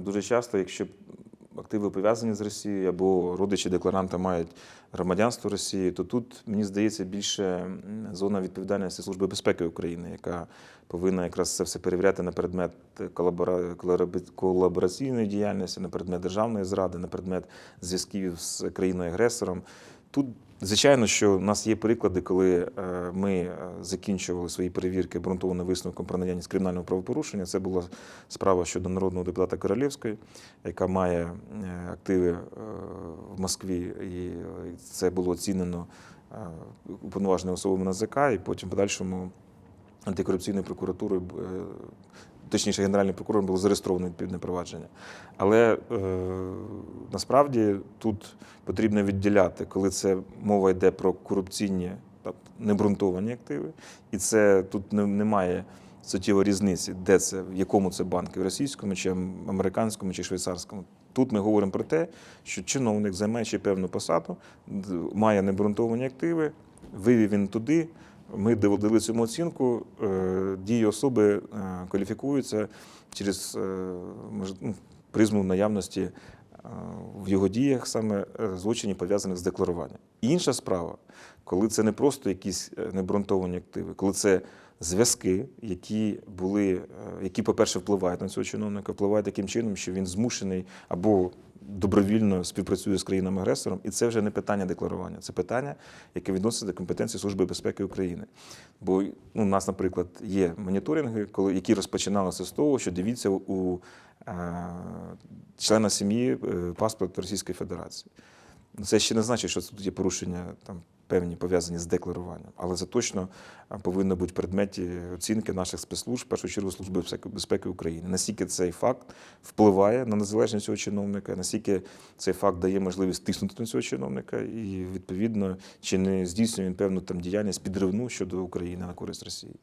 дуже часто, якщо активи пов'язані з Росією або родичі декларанта мають громадянство Росії, то тут, мені здається, більше зона відповідальності Служби безпеки України, яка повинна якраз це все перевіряти на предмет колабора- колабора- колабораційної діяльності, на предмет державної зради, на предмет зв'язків з країною-агресором. Тут, звичайно, що у нас є приклади, коли е, ми е, закінчували свої перевірки обґрунтованим висновком про наявність кримінального правопорушення. Це була справа щодо народного депутата Королівської, яка має е, активи в Москві, і це було оцінено уповноваженими особами НАЗК, і потім в подальшому антикорупційною прокуратурою. Точніше, генеральним прокурором було зареєстровано відповідне провадження. Але е, насправді тут потрібно відділяти, коли це мова йде про корупційні, тобто небрунтовані активи, і це тут не, немає суттєвої різниці, де це, в якому це банку, в російському, чи американському, чи швейцарському. Тут ми говоримо про те, що чиновник, займаючи певну посаду, має небрунтовані активи, вивів він туди. Ми доводили цьому оцінку. е, Дії особи е, кваліфікуються через е, ну, призму наявності в його діях саме злочинів пов'язаних з декларуванням. Інша справа, коли це не просто якісь небрунтовані активи, коли це зв'язки, які які, по-перше, впливають на цього чиновника, впливають таким чином, що він змушений або добровільно співпрацює з країнами-агресором, і це вже не питання декларування, це питання, яке відноситься до компетенції Служби безпеки України. Бо ну, у нас, наприклад, є моніторинги, коли які розпочиналися з того, що дивіться у е, члена сім'ї е, паспорт Російської Федерації. Це ще не значить, що тут є порушення там певні пов'язані з декларуванням, але це точно повинно бути в предметі оцінки наших спецслужб, в першу чергу Служби безпеки- безпеки України. Наскільки цей факт впливає на незалежність цього чиновника, наскільки цей факт дає можливість тиснути на цього чиновника, і відповідно чи не здійснює він певну там діяльність підривну щодо України на користь Росії.